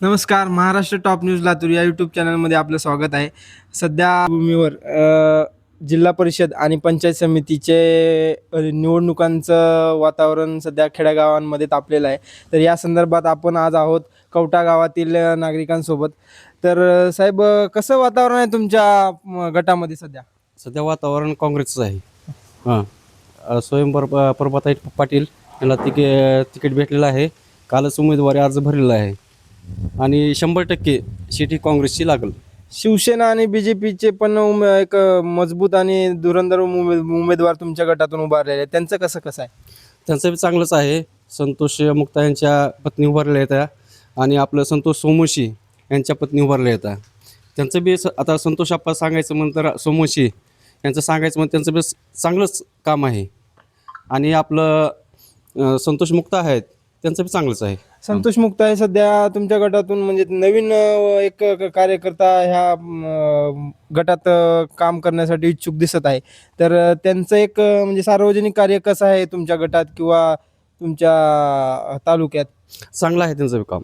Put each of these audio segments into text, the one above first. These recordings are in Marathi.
नमस्कार महाराष्ट्र टॉप न्यूज लातूर या यूट्यूब चॅनलमध्ये आपलं स्वागत आहे. सध्या भूमीवर जिल्हा परिषद आणि पंचायत समितीचे निवडणुकांचं वातावरण सध्या खेड्यागावांमध्ये तापलेलं आहे. तर या संदर्भात आपण आज आहोत कवटा गावातील नागरिकांसोबत. तर साहेब कसं वातावरण आहे तुमच्या गटामध्ये सध्या? सध्या वातावरण काँग्रेसचं आहे. हां. स्वयंवर प्रभाताई पाटील यांना तिके तिकीट भेटलेलं आहे. कालच उमेदवारी अर्ज भरलेला आहे. आणि शंभर टक्के सिटी काँग्रेसची लागल. शिवसेना आणि बी जे पीचे पण उमे एक मजबूत आणि धुरंधर उमे उमेदवार तुमच्या गटातून उभारलेले आहेत. त्यांचं कसं कसं आहे? त्यांचं बी चांगलंच आहे. संतोष मुक्ता यांच्या पत्नी उभारल्या आहेत. आणि आपलं संतोष सोमोशी यांच्या पत्नी उभारल्या आहेत. त्यांचं बी स- आता संतोष आप्पा सांगायचं म्हणतं सोमोशी यांचं सांगायचं म्हणतं त्यांचं बी स- चांगलंच काम आहे. आणि आपलं अं, संतोष मुक्ता आहेत त्यांचं बी चांगलंच आहे. संतोष मुक्त आहे सध्या तुमच्या गटातून म्हणजे नवीन अ, एक क- कार्यकर्ता ह्या गटात अ, काम करण्यासाठी इच्छुक दिसत आहे. तर अ, त्यांचं एक अ, म्हणजे सार्वजनिक कार्य कसं आहे तुमच्या गटात किंवा तुमच्या अ, तालुक्यात? चांगलं आहे त्यांचं काम.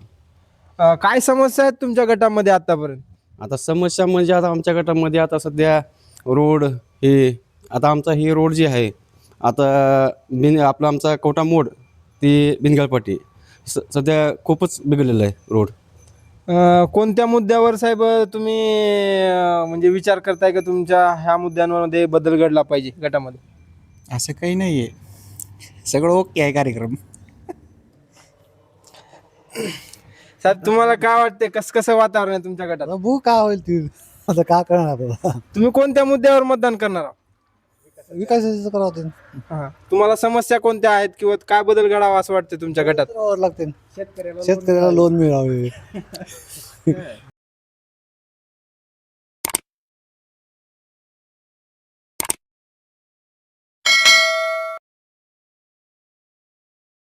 अ, काय समस्या आहेत तुमच्या गटामध्ये आतापर्यंत? आता समस्या म्हणजे आता आमच्या गटामध्ये आता सध्या रोड हे आता आमचा ही रोड जी आहे आता बिन आपला आमचा कोटा मोड ती बिनगाळपाटी स सध्या खूपच बिघडलेलं आहे रोड. अ, कोणत्या मुद्द्यावर साहेब तुम्ही अ, म्हणजे विचार करताय का तुमच्या ह्या मुद्द्यांमध्ये बदल घडला पाहिजे गटामध्ये? असं काही नाही आहे सगळं ओके आहे कार्यक्रम. साहेब तुम्हाला काय वाटते कसं कसं वातावरण आहे तुमच्या गटात? बघू का होईल ती. आता का करणार आता? तुम्ही कोणत्या मुद्द्यावर मतदान करणार आहात? विकासाचं करावं ते हा. तुम्हाला समस्या कोणत्या आहेत किंवा काय बदल घडावा असं वाटतं तुमच्या गटात? करावं लागते शेतकऱ्याला लोन मिळावे.